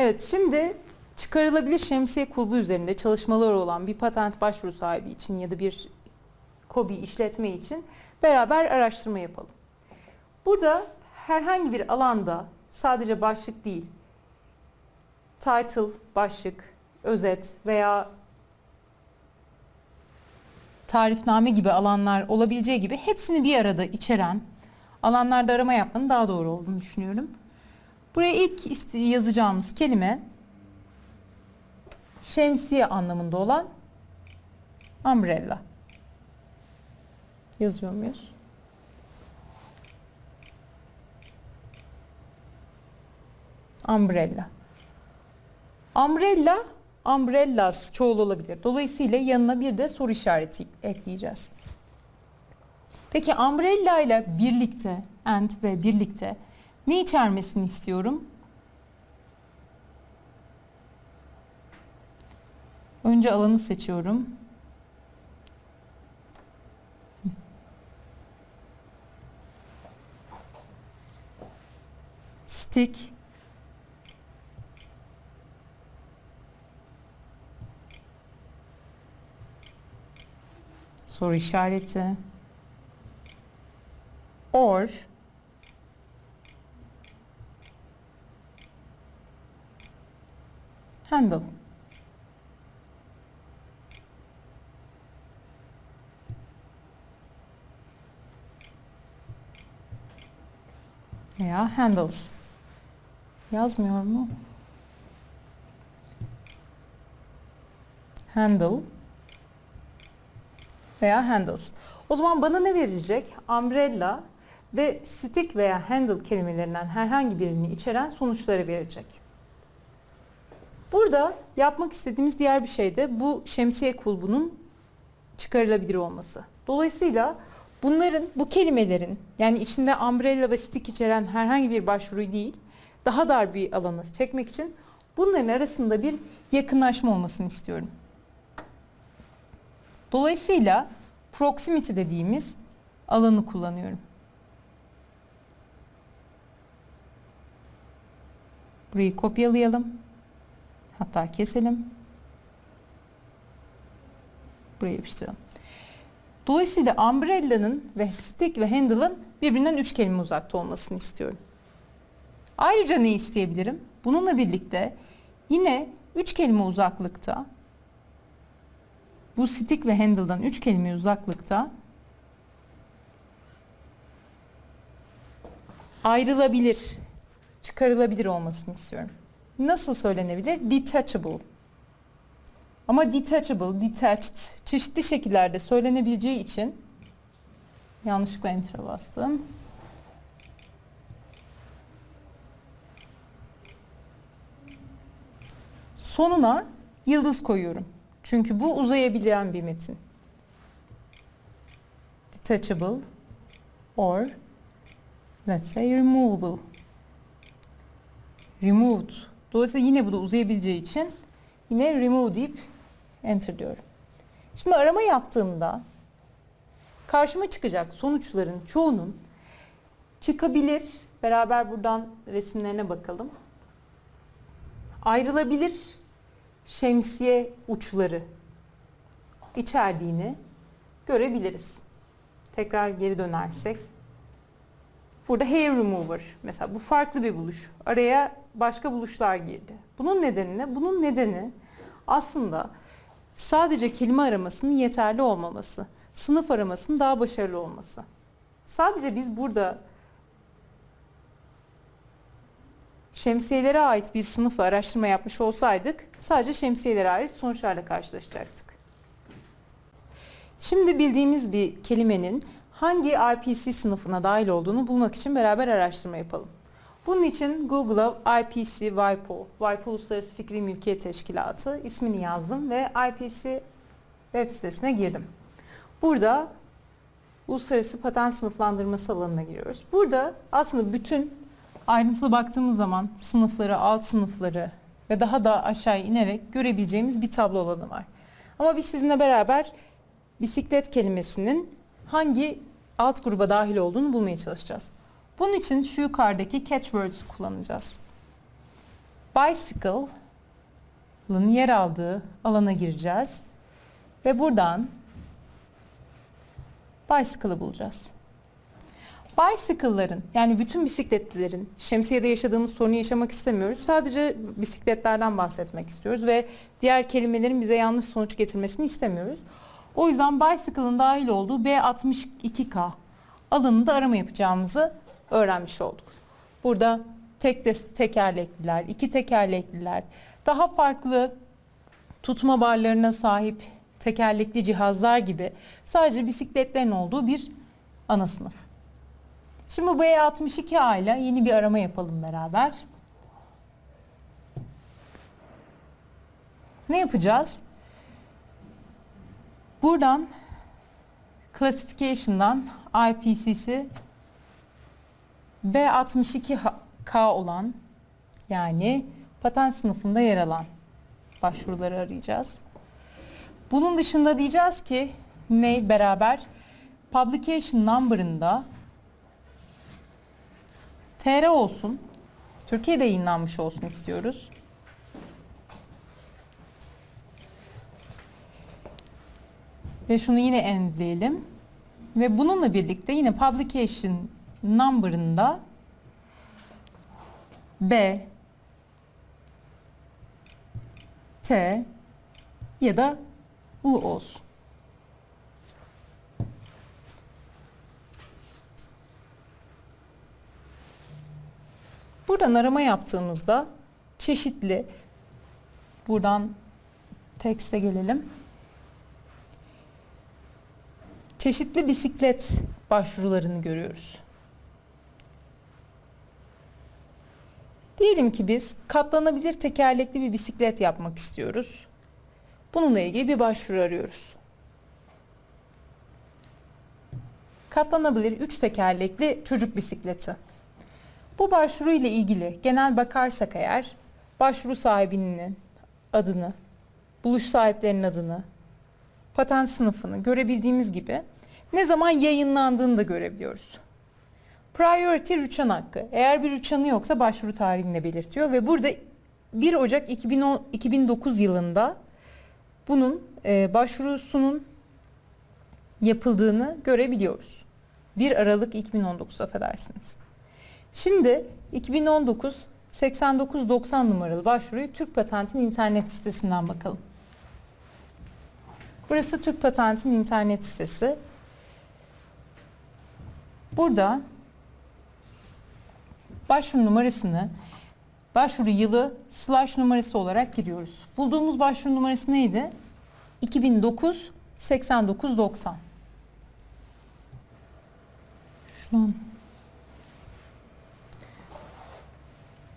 Evet şimdi çıkarılabilir şemsiye kulbu üzerinde çalışmaları olan bir patent başvuru sahibi için ya da bir kobi işletme için beraber araştırma yapalım. Burada herhangi bir alanda sadece başlık değil, title, başlık, özet veya tarifname gibi alanlar olabileceği gibi hepsini bir arada içeren alanlarda arama yapmanın daha doğru olduğunu düşünüyorum. Buraya ilk yazacağımız kelime şemsiye anlamında olan umbrella. Yazıyor muyuz? Umbrella. Umbrella, umbrellas çoğul olabilir. Dolayısıyla yanına bir de soru işareti ekleyeceğiz. Peki umbrella ile birlikte, and ve birlikte ne içermesini istiyorum? Önce alanı seçiyorum. Stick soru işareti or handle veya handles yazmıyor mu? Handle veya handles. O zaman bana ne verecek? Umbrella ve stick veya handle kelimelerinden herhangi birini içeren sonuçları verecek. Burada yapmak istediğimiz diğer bir şey de bu şemsiye kulbunun çıkarılabilir olması. Dolayısıyla bunların, bu kelimelerin yani içinde umbrella ve stick içeren herhangi bir başvuruyu değil, daha dar bir alanı çekmek için bunların arasında bir yakınlaşma olmasını istiyorum. Dolayısıyla proximity dediğimiz alanı kullanıyorum. Burayı kopyalayalım. Hatta keselim. Buraya yapıştıralım. Dolayısıyla umbrella'nın ve stick ve handle'ın birbirinden üç kelime uzakta olmasını istiyorum. Ayrıca ne isteyebilirim? Bununla birlikte yine üç kelime uzaklıkta bu stick ve handle'dan 3 kelime uzaklıkta ayrılabilir, çıkarılabilir olmasını istiyorum. Nasıl söylenebilir? Detachable. Ama detachable, detached çeşitli şekillerde söylenebileceği için yanlışlıkla enter'a bastım. Sonuna yıldız koyuyorum. Çünkü bu uzayabilen bir metin. Detachable or let's say removable. Removed. Dolayısıyla yine bu da uzayabileceği için yine remove deyip enter diyorum. Şimdi arama yaptığımda karşıma çıkacak sonuçların çoğunun çıkabilir. Beraber buradan resimlerine bakalım. Ayrılabilir şemsiye uçları içerdiğini görebiliriz. Tekrar geri dönersek. Burada hair remover mesela bu farklı bir buluş. Araya başka buluşlar girdi. Bunun nedeni ne? Bunun nedeni aslında sadece kelime aramasının yeterli olmaması. Sınıf aramasının daha başarılı olması. Sadece biz burada şemsiyelere ait bir sınıfla araştırma yapmış olsaydık sadece şemsiyelere ait sonuçlarla karşılaşacaktık. Şimdi bildiğimiz bir kelimenin hangi IPC sınıfına dahil olduğunu bulmak için beraber araştırma yapalım. Bunun için Google'a IPC WIPO, WIPO Uluslararası Fikri Mülkiyet Teşkilatı ismini yazdım ve IPC web sitesine girdim. Burada uluslararası patent sınıflandırması alanına giriyoruz. Burada aslında bütün ayrıntılı baktığımız zaman sınıfları, alt sınıfları ve daha da aşağı inerek görebileceğimiz bir tablo alanı var. Ama biz sizinle beraber bisiklet kelimesinin hangi alt gruba dahil olduğunu bulmaya çalışacağız. Bunun için şu yukarıdaki catchwords kullanacağız. bicycle'ın yer aldığı alana gireceğiz. Ve buradan bicycle'ı bulacağız. Bicycle'ların yani bütün bisikletlilerin şemsiyede yaşadığımız sorunu yaşamak istemiyoruz. Sadece bisikletlerden bahsetmek istiyoruz ve diğer kelimelerin bize yanlış sonuç getirmesini istemiyoruz. O yüzden bicycle'ın dahil olduğu B62K alanında arama yapacağımızı öğrenmiş olduk. Burada tek de tekerlekliler, iki tekerlekliler, daha farklı tutma barlarına sahip tekerlekli cihazlar gibi sadece bisikletlerin olduğu bir ana sınıf. Şimdi bu E62A ile yeni bir arama yapalım beraber. Ne yapacağız? Buradan Classification'dan IPCC B62K olan yani patent sınıfında yer alan başvuruları arayacağız. Bunun dışında diyeceğiz ki ne beraber publication number'ında TR olsun. Türkiye'de yayınlanmış olsun istiyoruz. Ve şunu yine endleyelim. Ve bununla birlikte yine publication number'ında B T ya da U olsun. Buradan arama yaptığımızda çeşitli buradan tekste gelelim. Çeşitli bisiklet başvurularını görüyoruz. Diyelim ki biz katlanabilir tekerlekli bir bisiklet yapmak istiyoruz. Bununla ilgili bir başvuru arıyoruz. Katlanabilir üç tekerlekli çocuk bisikleti. Bu başvuru ile ilgili genel bakarsak eğer başvuru sahibinin adını, buluş sahiplerinin adını, patent sınıfını görebildiğimiz gibi ne zaman yayınlandığını da görebiliyoruz. Priority rüçhan hakkı. Eğer bir rüçhanı yoksa başvuru tarihini de belirtiyor ve burada 1 Ocak 2010, 2009 yılında bunun e, başvurusunun yapıldığını görebiliyoruz. 1 Aralık 2019 affedersiniz. Şimdi 2019 8990 numaralı başvuruyu Türk Patent'in internet sitesinden bakalım. Burası Türk Patent'in internet sitesi. Burada başvuru numarasını başvuru yılı slash numarası olarak giriyoruz. Bulduğumuz başvuru numarası neydi? 2009 8990. Şuradan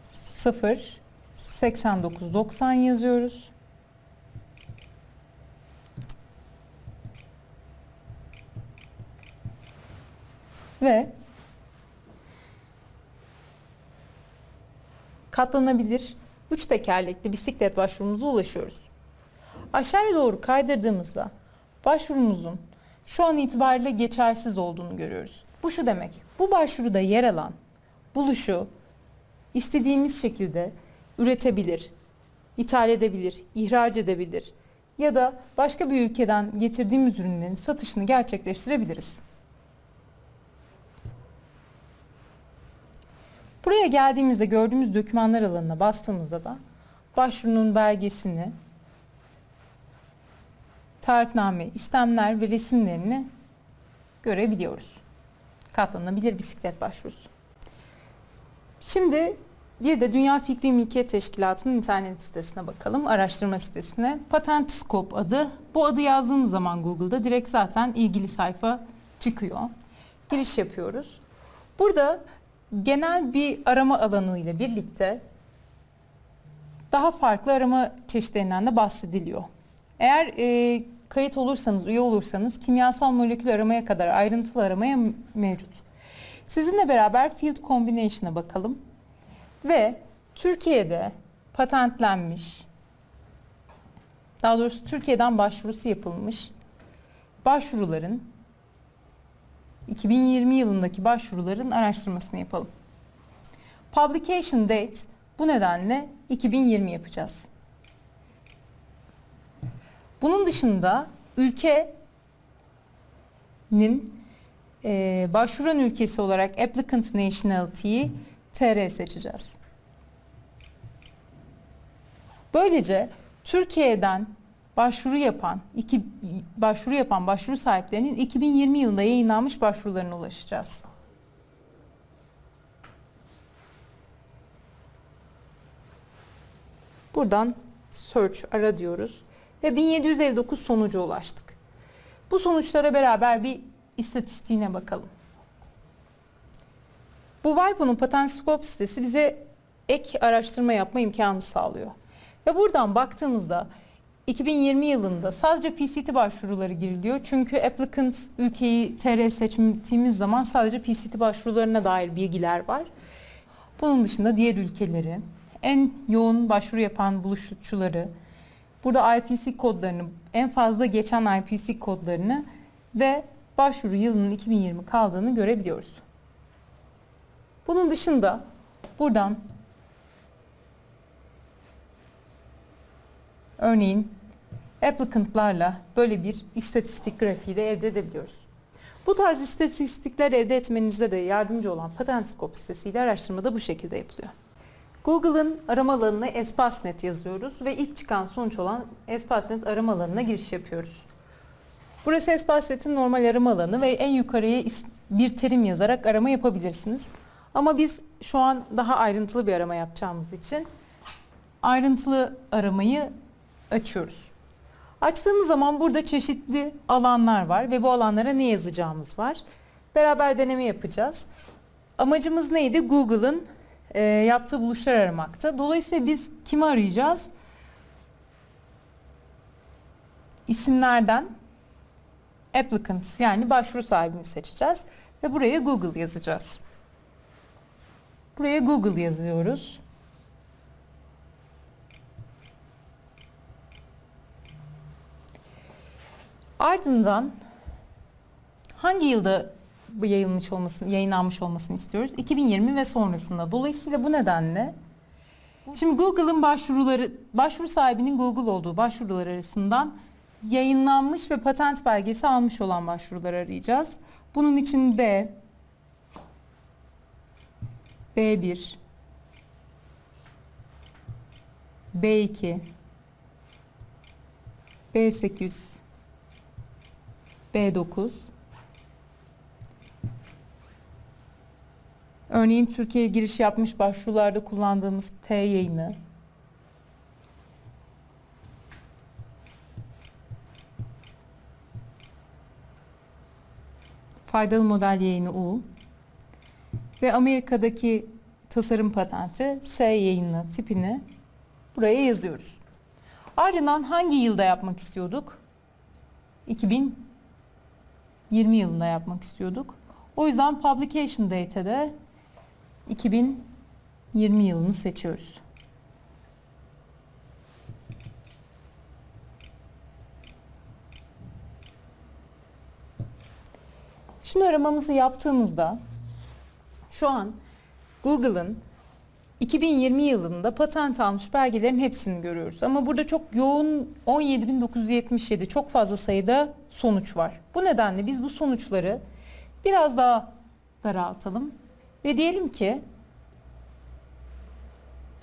0 89 90 yazıyoruz. Ve katlanabilir 3 tekerlekli bisiklet başvurumuza ulaşıyoruz. Aşağıya doğru kaydırdığımızda başvurumuzun şu an itibariyle geçersiz olduğunu görüyoruz. Bu şu demek. Bu başvuruda yer alan buluşu istediğimiz şekilde üretebilir, ithal edebilir, ihraç edebilir ya da başka bir ülkeden getirdiğimiz ürünlerin satışını gerçekleştirebiliriz. Buraya geldiğimizde gördüğümüz dokümanlar alanına bastığımızda da başvurunun belgesini, tarifname, istemler ve resimlerini görebiliyoruz. Katlanabilir bisiklet başvurusu. Şimdi bir de Dünya Fikri Mülkiyet Teşkilatı'nın internet sitesine bakalım, araştırma sitesine. Patent Scope adı. Bu adı yazdığımız zaman Google'da direkt zaten ilgili sayfa çıkıyor. Giriş yapıyoruz. Burada genel bir arama alanı ile birlikte daha farklı arama çeşitlerinden de bahsediliyor. Eğer e, kayıt olursanız, üye olursanız kimyasal molekül aramaya kadar ayrıntılı aramaya mevcut. Sizinle beraber Field Combination'a bakalım. Ve Türkiye'de patentlenmiş, daha doğrusu Türkiye'den başvurusu yapılmış başvuruların 2020 yılındaki başvuruların araştırmasını yapalım. Publication date Bu nedenle 2020 yapacağız. Bunun dışında ülkenin e, başvuran ülkesi olarak applicant nationality'yi TR seçeceğiz. Böylece Türkiye'den başvuru yapan iki başvuru yapan başvuru sahiplerinin 2020 yılında yayınlanmış başvurularına ulaşacağız. Buradan search ara diyoruz ve 1759 sonuca ulaştık. Bu sonuçlara beraber bir istatistiğine bakalım. Bu Vipo'nun Patent Scope sitesi bize ek araştırma yapma imkanı sağlıyor. Ve buradan baktığımızda 2020 yılında sadece PCT başvuruları giriliyor. Çünkü applicant ülkeyi TR seçtiğimiz zaman sadece PCT başvurularına dair bilgiler var. Bunun dışında diğer ülkeleri, en yoğun başvuru yapan buluşçuları, burada IPC kodlarını, en fazla geçen IPC kodlarını ve başvuru yılının 2020 kaldığını görebiliyoruz. Bunun dışında buradan örneğin applicant'larla böyle bir istatistik grafiği de elde edebiliyoruz. Bu tarz istatistikler elde etmenizde de yardımcı olan PatentScope sitesiyle araştırma da bu şekilde yapılıyor. Google'ın arama alanına Espasnet yazıyoruz ve ilk çıkan sonuç olan Espasnet arama alanına giriş yapıyoruz. Burası Espasnet'in normal arama alanı ve en yukarıya bir terim yazarak arama yapabilirsiniz. Ama biz şu an daha ayrıntılı bir arama yapacağımız için ayrıntılı aramayı açıyoruz. Açtığımız zaman burada çeşitli alanlar var ve bu alanlara ne yazacağımız var. Beraber deneme yapacağız. Amacımız neydi? Google'ın e, yaptığı buluşlar aramaktı. Dolayısıyla biz kimi arayacağız? İsimlerden applicant yani başvuru sahibini seçeceğiz ve buraya Google yazacağız. Buraya Google yazıyoruz. Ardından hangi yılda bu yayılmış olmasını, yayınlanmış olmasını istiyoruz? 2020 ve sonrasında. Dolayısıyla bu nedenle şimdi Google'ın başvuruları, başvuru sahibinin Google olduğu başvurular arasından yayınlanmış ve patent belgesi almış olan başvuruları arayacağız. Bunun için B, B1, B2, B800, B9. Örneğin Türkiye'ye giriş yapmış başvurularda kullandığımız T yayını. Faydalı model yayını U. Ve Amerika'daki tasarım patenti S yayını tipini buraya yazıyoruz. Ardından hangi yılda yapmak istiyorduk? 2020 yılında yapmak istiyorduk. O yüzden publication date'de 2020 yılını seçiyoruz. Şimdi aramamızı yaptığımızda şu an Google'ın 2020 yılında patent almış belgelerin hepsini görüyoruz. Ama burada çok yoğun 17.977 çok fazla sayıda sonuç var. Bu nedenle biz bu sonuçları biraz daha daraltalım ve diyelim ki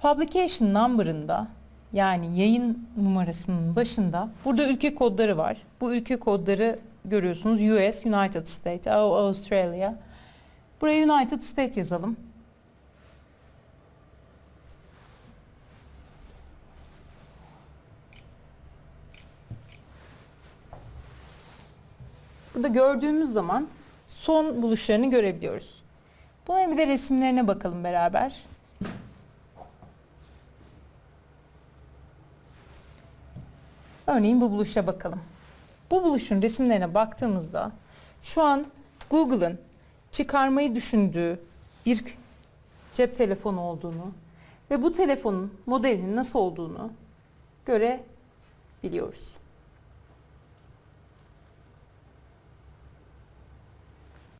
publication number'ında yani yayın numarasının başında burada ülke kodları var. Bu ülke kodları görüyorsunuz US, United States, Australia. Buraya United States yazalım. Burada gördüğümüz zaman son buluşlarını görebiliyoruz. Buna bir de resimlerine bakalım beraber. Örneğin bu buluşa bakalım. Bu buluşun resimlerine baktığımızda şu an Google'ın çıkarmayı düşündüğü bir cep telefonu olduğunu ve bu telefonun modelinin nasıl olduğunu görebiliyoruz.